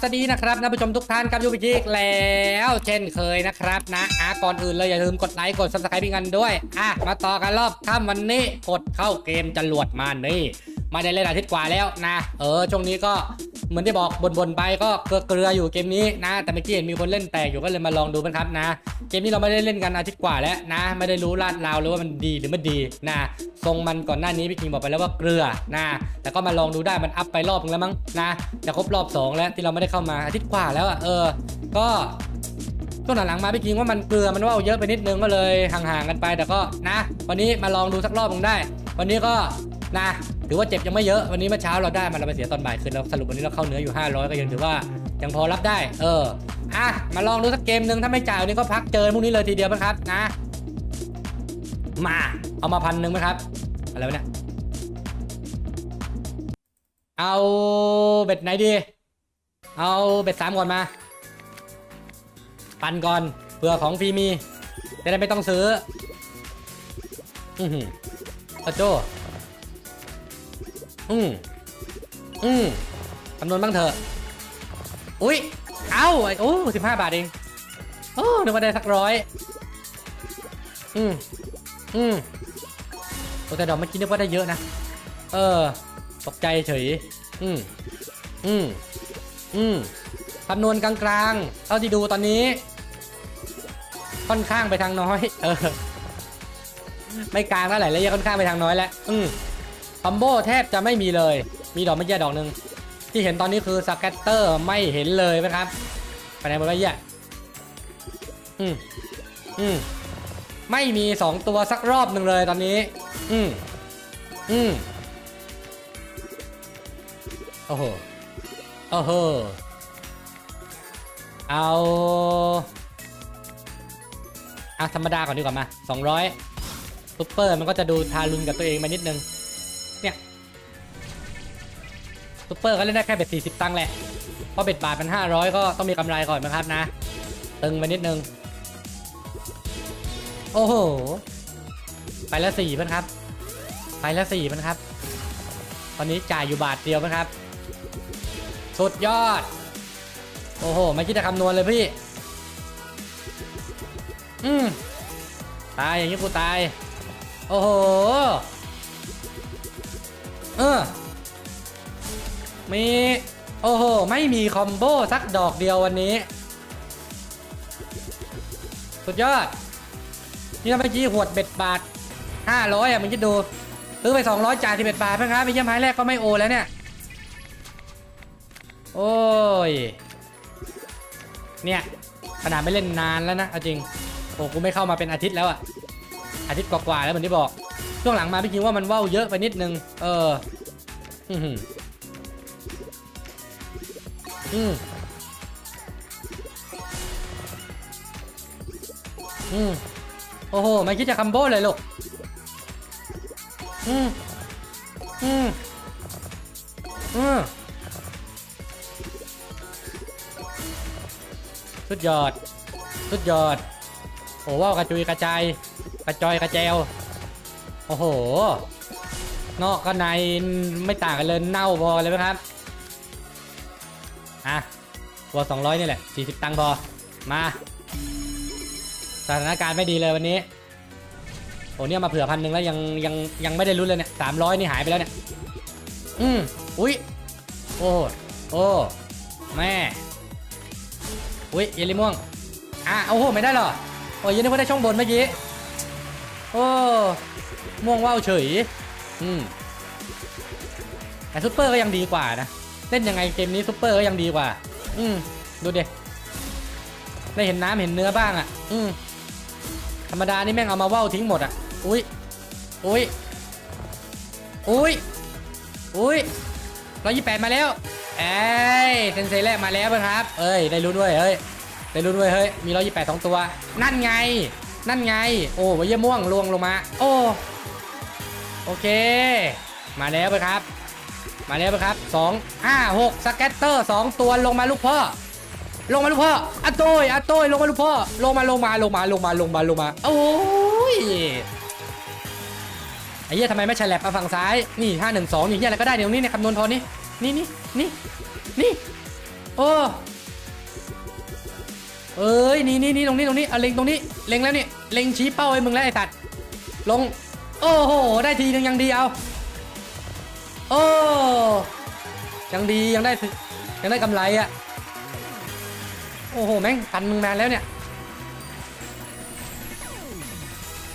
สวัสดีนะครับท่านผู้ชมทุกท่านครับยูบิจิกแล้ว เช่นเคยนะครับนะอะก่อนอื่นเลยอย่าลืมกดไลค์กดซับสไครป์กันด้วยอะมาต่อกันรอบค่ำวันนี้กดเข้าเกมจรวดมานี่ มาได้เล่นอาทิตย์กว่าแล้วนะ เออช่วงนี้ก็เหมือนที่บอกบนๆไปก็เกลือๆอยู่เกมนี้นะ แต่เมื่อกี้เห็นมีคนเล่นแตกอยู่ก็เลยมาลองดูกันครับนะ เกมนี้เราไม่ได้เล่นกันอาทิตย์กว่าแล้วนะ ไม่ได้รู้ลาดราวเลยว่ามันดีหรือไม่ดีนะทรงมันก่อนหน้านี้พี่คิงบอกไปแล้วว่าเกลือนะ แต่ก็มาลองดูได้มันอัพไปรอบนึงแล้วมั้งนะจะครบรอบสองแล้วที่เราไม่ได้เข้ามาอาทิตย์กว่าแล้วอะเออ ก็ช่วงหลังๆมาพี่คิงว่ามันเกลือมันว่าเยอะไปนิดนึงก็เลยห่างๆกันไปแต่ก็นะ วันนี้มาลองดูสักรอบนึงได้ วันนี้ก็ นะถือว่าเจ็บยังไม่เยอะวันนี้เมื่อเช้าเราได้มันเราไปเสียตอนบ่ายคืนแล้วสรุปวันนี้เราเข้าเนื้ออยู่ 500 ก็ยังถือว่ายังพอรับได้ เอออะมาลองดูสักเกมหนึ่งถ้าไม่จ่ายวันนี้ก็พักเจอพรุ่งนี้เลยทีเดียวนะครับนะ มาเอามาพันหนึ่งไหมครับอะไรวะเนี่ยเอาเบ็ดไหนดี เอาเบ็ดสามก่อนมา ปันก่อนเผื่อของฟรีมีจะได้ไม่ต้องซื้อ อือหือโอ้โจ อืมอืมคำนวณบ้างเถอะ อุ้ย เอ้าไอ้โอ้สิบห้าบาทเอง โอ้นึกว่าได้สักร้อย อืมอืมโอ้แต่ดอกเมื่อกี้นึกว่าได้เยอะนะ เออ ตกใจเฉย อืมอืมอืมคำนวณกลางๆ เท่าที่ดูตอนนี้ ค่อนข้างไปทางน้อย เออ ไม่กลางแล้วแหละแล้วยังค่อนข้างไปทางน้อยแล้ว อืม คอมโบแทบจะไม่มีเลย มีดอกเมื่อกี้ดอกหนึ่งที่เห็นตอนนี้คือสแกตเตอร์ไม่เห็นเลยนะครับไปไหนหมดวะเหี้ยอืมอืมไม่มีสองตัวสักรอบหนึ่งเลยตอนนี้ อืมอืมโอ้โหโอ้โหเอาอะธรรมดาก่อนดีกว่ามา200ซุปเปอร์มันก็จะดูทารุณกับตัวเองมานิดนึง ซุปเปอร์ก็เล่นได้แค่เบ็ด40ตังค์แหละ เพราะเบ็ดบาทมัน500ก็ต้องมีกำไรก่อนนะครับนะ ตึงไปนิดนึง โอ้โห ไปแล้วสี่พันครับ ไปแล้วสี่พันครับ ตอนนี้จ่ายอยู่บาทเดียวนะครับ สุดยอด โอ้โห ไม่คิดจะคำนวณเลยพี่ อืมตายอย่างนี้กูตาย โอ้โห เออ มีโอ้โห ไม่มีคอมโบสักดอกเดียววันนี้ สุดยอด นี่เมื่อกี้หวดเบ็ดบาท500อะมึงคิดดู ซื้อไป200จ่าย11บาทนะครับไปเยี่ยมไม้แรกก็ไม่โอแล้วเนี่ย โอ้ย เนี่ยขนาดไม่เล่นนานแล้วนะเอาจริง โอ้กูไม่เข้ามาเป็นอาทิตย์แล้วอะอาทิตย์กว่าๆแล้วเหมือนที่บอก ช่วงหลังมาพี่คิดว่ามันว่าวเยอะไปนิดนึง เออ อืมอืมโอ้โห ไม่คิดจะคัมโบเลยลูก อืมอืมอืมสุดยอด สุดยอด โอ้ว่าวกระจุยกระจาย กระจอยกระเจวโอ้โห นอกกับในไม่ต่างกันเลยเน่าพอเลยไหมครับ อะตัว200นี่แหละ40ตังค์พอ มา สถานการณ์ไม่ดีเลยวันนี้ โอ้เนี่ยมาเผื่อพันหนึ่งแล้วยังยังยังไม่ได้รุ้นเลยเนี่ยสามร้อยนี่หายไปแล้วเนี่ย อืมอุ้ย โอ้ โอ้ แม่ อุ้ยเยลลี่ม่วง อะโอ้โห ไม่ได้หรอ โอ้ยยังนึกว่าได้ช่องบนเมื่อกี้ โอ้ ม่วงว่าวเฉย อืมแต่ซุปเปอร์ก็ยังดีกว่านะ เล่นยังไงเกมนี้ซุปเปอร์ก็ยังดีกว่า อืมดูเดิได้เห็นน้ำเห็นเนื้อบ้างอะ อืมธรรมดานี่แม่งเอามาว่าวทิ้งหมดอะ อุ้ยอุ้ยอุ้ยอุ้ยร้อยยี่แปดมาแล้ว เอ้ยเซนเซแรกมาแล้วครับ เอ้ย ได้รู้ด้วยเฮ้ย ได้รู้ด้วยเฮ้ย มีร้อยยี่แปดสองตัว นั่นไง นั่นไง โอ้วเยี่ม่วงลวงลงมา โอ้ โอเค มาแล้วครับ มาแล้วครับสองห้าหกสแกตเตอร์สองตัวลงมาลูกพ่อ ลงมาลูกพ่ออะโต้ยอะโต้ยลงมาลูกพ่อ ลงมาลงมาลงมาลงมาลงมาลงมาโอ้ยไอ้เหี้ยทำไมไม่ใช่แลบมาฝั่งซ้าย นี่ห้าหนึ่งสองนี่เหี้ยอะไรก็ได้เดี๋ยวนี้เนี่ยคำนวณพอนี่นี่นี่นี่นี่โอ้เอ้ยนี่นี่นี่ตรงนี้ตรงนี้เอาเล็งตรงนี้เล็งแล้วนี่เล็งชี้เป้าให้มึงแล้วไอ้สัตว์ลง โอ้โห ได้ทีนึงยังดีเอา โอ้ยังดียังได้ยังได้กำไรอะโอ้โห แม่งพันมึงนานแล้วเนี่ย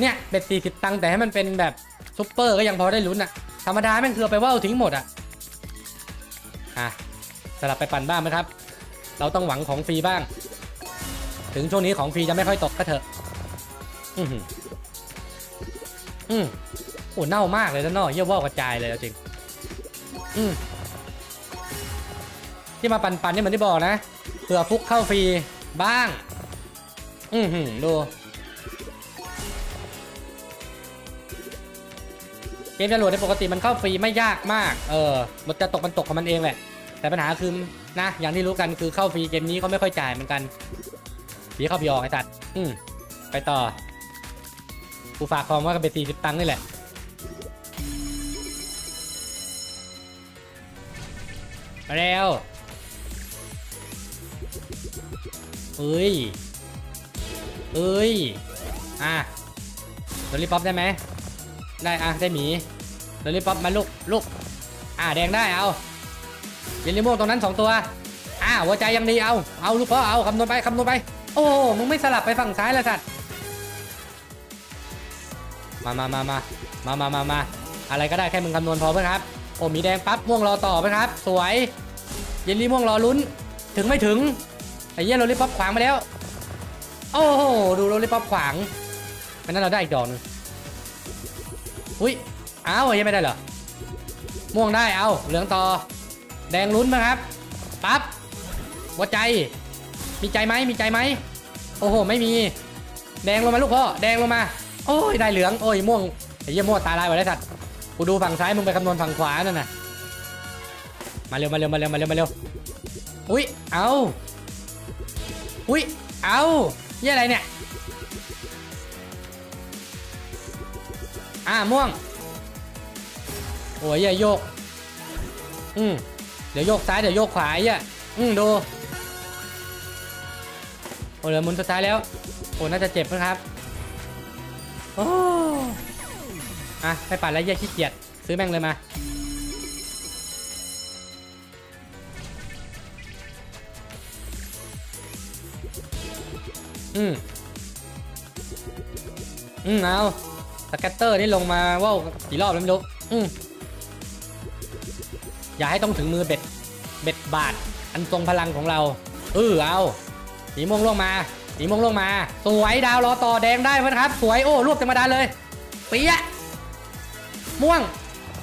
เนี่ยเบ็ดสี่สิบตังค์แต่ให้มันเป็นแบบซุปเปอร์ก็ยังพอได้ลุ้นอะธรรมดาแม่งคือไปว่าวทิ้งหมดอะอะสลับไปปั่นบ้างไหมครับ เราต้องหวังของฟรีบ้าง ถึงช่วงนี้ของฟรีจะไม่ค่อยตกก็เถอะ อือหืออืมโอ้เน่ามากเลยนะเนาะเยี่ยว่าวกระจายเลยจริง อืมที่มาปันปันๆนี่เหมือนที่บอกนะเผื่อฟุกเข้าฟรีบ้าง อือหือดูเกมจรวดในปกติมันเข้าฟรีไม่ยากมาก เออ มันจะตกมันตกของมันเองแหละ แต่ปัญหาคือนะ อย่างที่รู้กันคือเข้าฟรีเกมนี้ก็ไม่ค่อยจ่ายเหมือนกันผีเข้าผีออกไอ้ตัด อืมไปต่อ กูฝากความว่ากันไปสี่สิบตังค์นี่แหละ มาแล้วเอ้ยเอ้ย อะโดนลิป๊อปได้ไหมได้ อะ ได้หมีโดนลิป๊อปมาลูกลูก อะ แดงได้ เอาเยลลี่ม่วงตรงนั้นสองตัว อะหัวใจยังดี เอา เอาลูกพ่อเอาคำนวณไปคำนวณไป โอ้ มึงไม่สลับไปฝั่งซ้ายละสัตว์มามามามามามามามาอะไรก็ได้แค่มึงคำนวณพอเพื่อนครับ โอ้มีแดงปั๊บม่วงรอต่อไหมครับ สวย เยลลี่ม่วงรอลุ้น ถึงไม่ถึงไอ้เหี้ยโรลลี่ป๊อปขวางมาแล้ว โอ้โหดูโรลลี่ป๊อปขวางไม่นั้นเราได้อีกดอกหนึงอุ้ยอ้าวยังไม่ได้เหรอม่วงได้เอาเหลืองต่อ แดงลุ้นนะครับปั๊บหัวใจ มีใจไหมมีใจไหมโอ้โห ไม่มี แดงลงมาลูกพ่อแดงลงมา โอ้ยได้เหลืองโอ้ยม่วงไอ้เหี้ยม่วงตาลายหมดแล้วสัตว์ กูดูฝั่งซ้ายมึงไปคำนวณฝั่งขวานั่นน่ะมาเร็วมาเร็วมาเร็วมาเร็วมาเร็วอุ้ยเอาอุ้ยเอาเยี่ยอะไรเนี่ยอ่าม่วงโอ้ยอย่าโยกอืมเดี๋ยวโยกซ้ายเดี๋ยวโยกขวาไอ้เหี้ยอืมดูโอ้เหลือหมุนสุดท้ายแล้วโอ้น่าจะเจ็บนะครับโอ้ อะไปปั่นแล้วเยี่ขี้เกียจซื้อแม่งเลยมาอืมอืมเอาสแกตเตอร์นี่ลงมาว่าวกี่รอบแล้วไม่รู้อืมอย่าให้ต้องถึงมือเบ็ด เบ็ดบาท อันทรงพลังของเรา เออเอาสีม่วงลงมาสีม่วงลงมา สวยดาวรอต่อแดงได้เพื่อนครับ สวยโอ้รวบธรรมดาเลยเปียะ ม่วง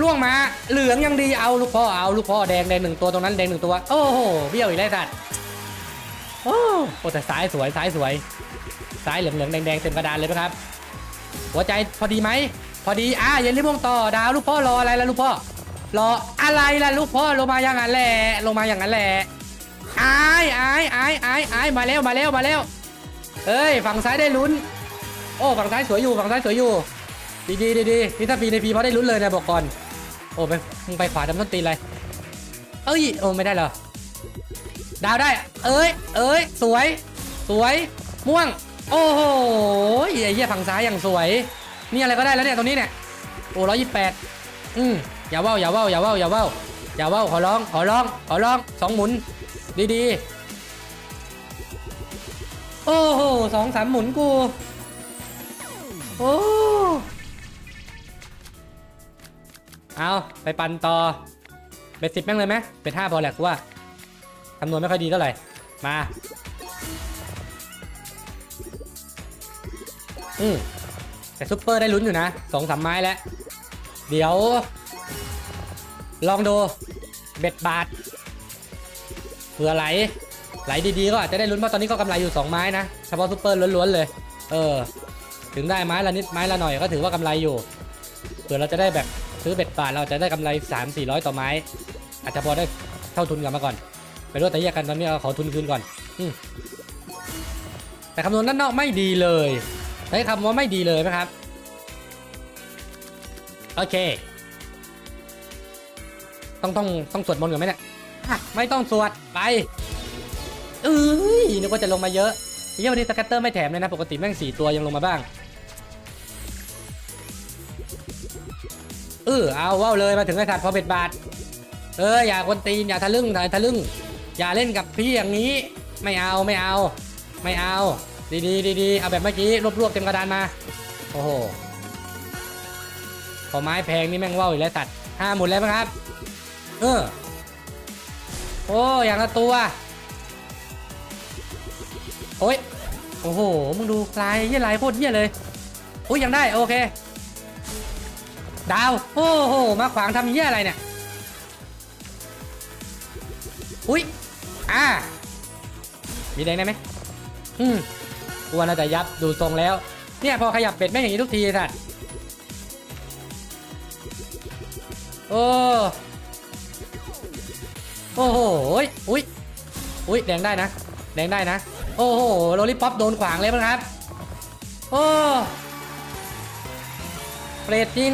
ล่วงมาเหลืองยังดีเอาลูกพ่อเอาลูกพ่อแดงแดงหนึ่งตัวตรงนั้นแดงหนึ่งตัว โอ้โหเบี้ยวอีกแล้วสัตว์โอ้โอ้แต่ซ้ายสวยซ้ายสวยซ้ายเหลืองเหลืองแดงแดงเต็มกระดานเลยนะครับ หัวใจพอดีไหมพอดีอะเย็นรีบม่วงต่อดาวลูกพ่อรออะไรล่ะลูกพ่อรออะไรล่ะลูกพ่อลงมาอย่างนั้นแหละลงมาอย่างนั้นแหละอายอายอายอายอายมาแล้วมาแล้วมาแล้วเอ้ยฝั่งซ้ายได้ลุ้น โอ้ฝั่งซ้ายสวยอยู่ฝั่งซ้ายสวยอยู่ ดีดีดีดีนี่ถ้าปีในปีเพราได้ลุ้นเลยนะบอกก่อน โอ้ไปมึงไปขวาทำต้นตีนเลยเอ้ยโอ้ไม่ได้เหรอ ดาวได้ เอ้ย เอ้ย สวย สวย ม่วง โอ้โหไอ้เหี้ยฝั่งซ้ายอย่างสวย นี่อะไรก็ได้แล้วเนี่ยตรงนี้เนี่ย โอ้ร้อยยี่แปดอืมอย่าว่าวอย่าว่าวอย่าว่าวอย่าว่าวอย่าว่าวขอร้อง ขอร้อง ขอร้อง สองหมุน ดีๆโอ้โหสองสามหมุนกู โอ้ เอาไปปันต่อเบ็ดสิบแม่งเลยไหมเบ็ดห้าพอแหละกูว่าคำนวณไม่ค่อยดีเท่าไหร่ มา อืมแต่ซุปเปอร์ได้ลุ้นอยู่นะสองสามไม้แล้ว เดี๋ยว ลองดูเบ็ดบาทเผื่อไหล ไหลดีๆก็อาจจะได้ลุ้นเพราะตอนนี้ก็กำไรอยู่2ไม้นะเฉพาะซุปเปอร์ล้วนๆเลย เออ ถึงได้ไม้ละนิดไม้ละหน่อยก็ถือว่ากำไรอยู่เผื่อเราจะได้แบบ ซื้อเบ็ดบาทเราจะได้กำไร 3 4 0 0 ต่อไม้ อาจจะพอได้เท่าทุนกลับมาก่อน ไปรู้แต่แยกกันตอนนี้เอาขอทุนคืนก่อนอืมแต่คำนวณด้านนอกไม่ดีเลยใช้คำว่าไม่ดีเลยนะครับ โอเค ต้องต้องต้องสวดมนต์ก่อนไหมเนี่ยอะไม่ต้องสวดไปเอ้ยนึกว่าจะลงมาเยอะเยี่ยวันนี้สแกตเตอร์ไม่แถมเลยนะ ปกติแม่งสี่ตัวยังลงมาบ้าง ออเอาว่าวเลยมาถึงไอ้สัตว์พอเบ็ดบาท เอออย่าคนตีนอย่าทะลึ่งอย่าทะลึ่ง อย่าเล่นกับพี่อย่างนี้ ไม่เอาไม่เอา ไม่เอา ดีดีดีดีเอาแบบเมื่อกี้รวบๆเต็มกระดานมา โอ้โหพอไม้แพงนี่แม่งว่าวอีกแล้วสัตว์ห้าหมุดแล้วมั้งครับ เออ โอ้อย่างละตัว โอ้ยโอ้โหมึงดูลายเยี่ยลายโคตรเยี่ยเลยโอ้ยยังได้โอเค ดาว โอ้โห มาขวางทำเยี่ยอะไรเนี่ย อุ้ย อ่า มีแดงได้ไหมอืมกลัวน่าจะยับดูทรงแล้ว เนี่ยพอขยับเป็ดแม่งอย่างนี้ทุกทีสัตว์โอ้โอ้โหอุ้ยอุ้ยแดงได้นะ แดงได้นะ โอ้โหโรลลี่ป๊อปโดนขวางเลยมั้งครับ โอ้เปรตจริง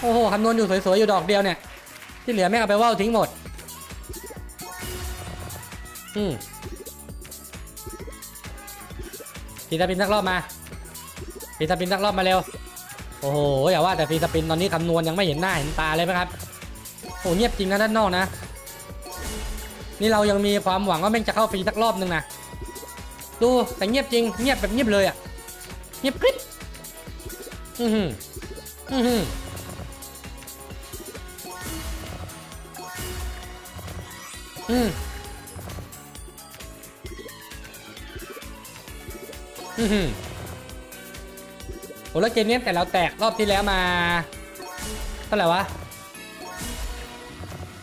โอ้โหคำนวณอยู่สวยๆอยู่ดอกเดียวเนี่ย ที่เหลือแม่งเอาไปว่าวทิ้งหมด อืมฟีสปินสักรอบมาฟีสปินสักรอบมาเร็ว โอ้โห อย่าว่าแต่ฟีสปินตอนนี้คำนวณยังไม่เห็นหน้าเห็นตาเลยไหมครับโอ้เงียบจริงนะด้านนอกนะ นี่เรายังมีความหวังว่าแม่งจะเข้าฟรีสักรอบหนึ่งนะ ดูแต่เงียบจริง เงียบแบบเงียบเลยอะ่ะ เงียบกริบอือหืออือหือ อืมอือหือโอ้แล้วเกมนี้แต่เราแตกรอบที่แล้วมาเท่าไหร่วะ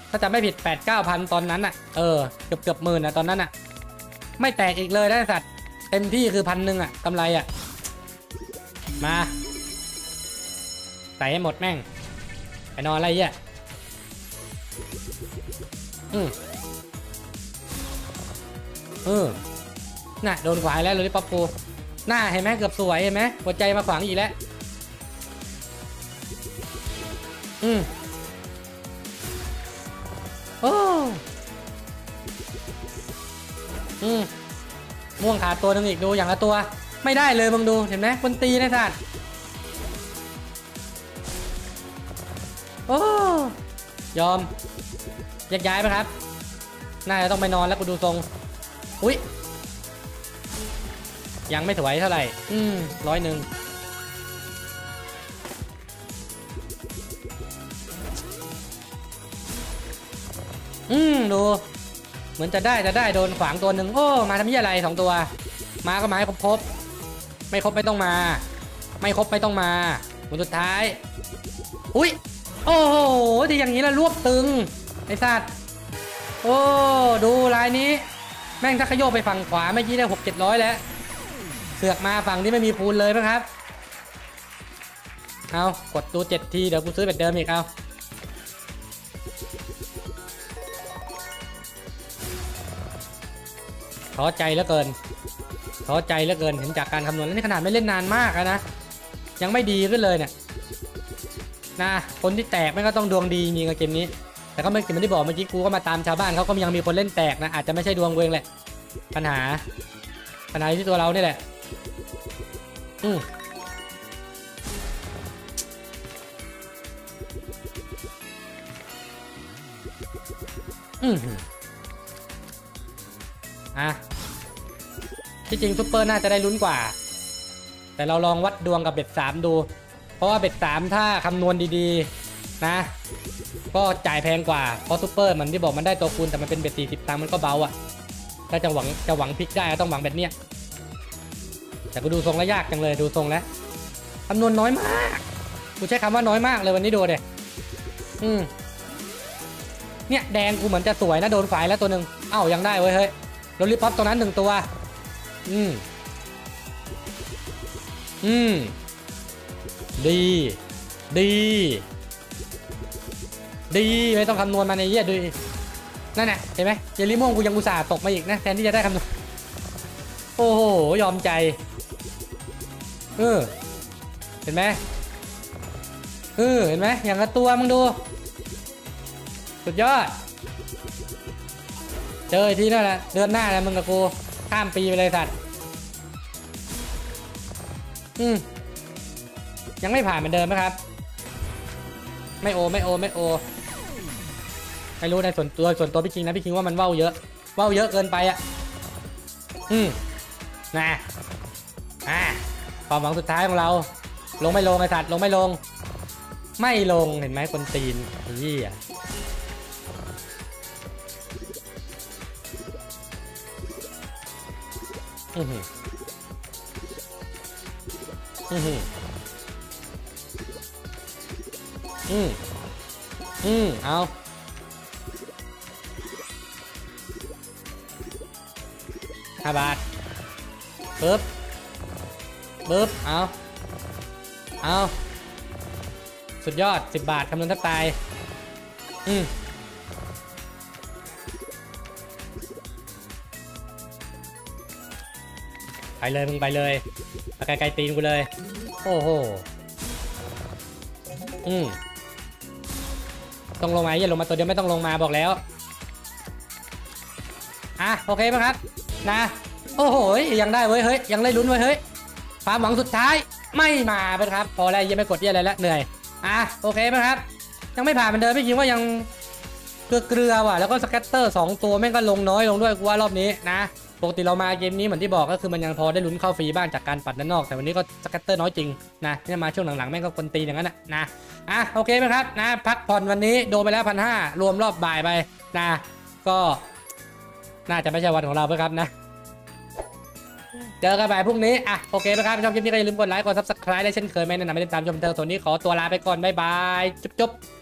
ถ้าจะไม่ผิด 8 9 0 0 0 ตอนนั้นอะเออ เกือบเกือบหมื่นอะตอนนั้นอะไม่แตกอีกเลยนะสัตว์ เต็มที่คือพันหนึ่งอะกำไรอะมา ใส่ให้หมดแม่ง ไปนอนอะไรเงี้ยอืม เออ น่ะโดนขวายแล้วเลยป๊อปปูหน้าเห็นไหมเกือบสวยเห็นไหมหัวใจมาขวางอีกแล้ว อืมโอ้อืมม่วงขาดตัวหนึงอีกดูอย่างละตัว ไม่ได้เลยมึงดูเห็นไหมคนตีนะสัตว์โอ้ยอมแยกย้ายไหมครับ น่าจะต้องไปนอนแล้วกูดูทรง อุ้ยยังไม่ถวยเท่าไหร่ อืมร้อยหนึ่งอืมดู เหมือนจะได้จะได้โดนขวางตัวหนึ่งโอ้มาทำยี่อะไรสองตัว มาก็มาให้ครบครบไม่ครบไม่ต้องมา ไม่ครบไม่ต้องมาผลสุดท้าย อุ้ยโอ้โหที่อย่างนี้แล้วรวบตึงไอ้สัตว์โอ้ดูลายนี้ แม่งถ้าขยโยไปฝั่งขวาเมื่อกี้ได้หกเจ็ดร้อยแล้ว เสือกมาฝั่งที่ไม่มีคูณเลยมั้งครับ เอากดดูเจ็ดทีเดี๋ยวกูซื้อแบบเดิมอีกเอาท้อใจเหลือเกินท้อใจเหลือเกินเห็นจากการคำนวณแล้วนี่ขนาดไม่เล่นนานมากนะยังไม่ดีขึ้นเลยเนี่ยนะคนที่แตกไม่งก็ต้องดวงดีจริงๆกับเกมนี้ แต่ก็ไม่เกิดไม่ได้บอกเมื่อกี้กูก็มาตามชาวบ้านเขาก็ยังมีคนเล่นแตกนะอาจจะไม่ใช่ดวงเวงแหละ ปัญหาปัญหาที่ตัวเราเนี่แหละ อืมอืมอะที่จริงซุปเปอร์น่าจะได้ลุ้นกว่า แต่เราลองวัดดวงกับเบ็ดสามดู เพราะว่าเบ็ดสามถ้าคำนวณดีๆ นะ ก็จ่ายแพงกว่า เพราะซุปเปอร์มันที่บอกมันได้ตัวคูณแต่มันเป็นเบ็ดสี่สิบตังค์มันก็เบาอะถ้าจะหวังจะหวังพลิกได้ก็ต้องหวังแบบเนี้ย แต่กูดูทรงแล้วยากจังเลยดูทรงแล้วคำนวณน้อยมาก กูใช้คำว่าน้อยมากเลยวันนี้ดูเด็อืมเนี่ยแดงกูเหมือนจะสวยนะโดนฝ่ายแล้วตัวหนึ่งเอ้ายังได้เว้ยเฮ้ยโรลลี่ป๊อปตรงนั้นหนึ่งตัว อืม อืม ดี ดี ดีไม่ต้องคำนวณมาในเยี่ยดูดินั่นแหละเห็นไหมเยลลี่ม่วงกูยังอุตส่าห์ตกมาอีกนะแทนที่จะได้คำนวณโอ้โหยอมใจเออเห็นไหมเออเห็นไหมอย่างละตัวมึงดูสุดยอด เจออีกทีนั่นแหละเดือนหน้าแล้วมึงกับกูข้ามปีไปเลยสัตว์อืมยังไม่ผ่านเหมือนเดิมไหมครับ ไม่โอไม่โอไม่โอ ไม่รู้ในส่วนตัวส่วนตัวพี่คิงนะพี่คิงว่ามันเว้าเยอะเว้าเยอะเกินไปอะอืมนะอ่าความหวังสุดท้ายของเรา ลงไม่ลงไอ้สัตว์ลงไม่ลง ไม่ลงเห็นไหมคนตีนไอ้เหี้ยอือหืออือหืออืมอืมเอา ห้าบาทปึ๊บปึ๊บเอาเอาสุดยอด 10 บาทคำนวณแทบตาย อืมไปเลยมึงไปเลยมาไกลๆตีนกูเลย โอ้โห อืมต้องลงมาอย่าลงมาตัวเดียวไม่ต้องลงมาบอกแล้ว อะ โอเคไหมครับ นะ โอ้โหยังได้เว้ยเฮ้ยยังได้ลุ้นเว้ยเฮ้ยความหวังสุดท้ายไม่มาเป็นครับ พอแล้วยังไม่กดเยี่ยอะไรแล้วเหนื่อยอะโอเคไหมครับ ยังไม่ผ่านเหมือนเดิมพี่ยิงว่ายังเกลือเกลือว่ะแล้วก็สแกตเตอร์สองตัวแม่งก็ลงน้อยลงด้วยกูว่ารอบนี้นะปกติเรามาเกมนี้เหมือนที่บอกก็คือมันยังพอได้ลุ้นเข้าฟรีบ้างจากการปัดด้านนอก แต่วันนี้ก็สแกตเตอร์น้อยจริงนะเนี่ยมาช่วงหลังๆแม่งก็คนตีอย่างนั้นนะนะอะโอเคไหมครับนะพักผ่อนวันนี้โดนไปแล้วพันห้ารวมรอบบ่ายไปนะก็ น่าจะไม่ใช่วันของเราเพื่อครับนะ เจอกันใหม่พรุ่งนี้ อะ โอเคนะครับชอบคลิปนี้ก็อย่าลืมกดไลค์ กดซับสไคร b e ได้เช่นเคยไม่แนะนำไม่ได้ตามชมเธอส่วนนี้ขอตัวลาไปก่อน บ๊ายบาย จุ๊บจุ๊บ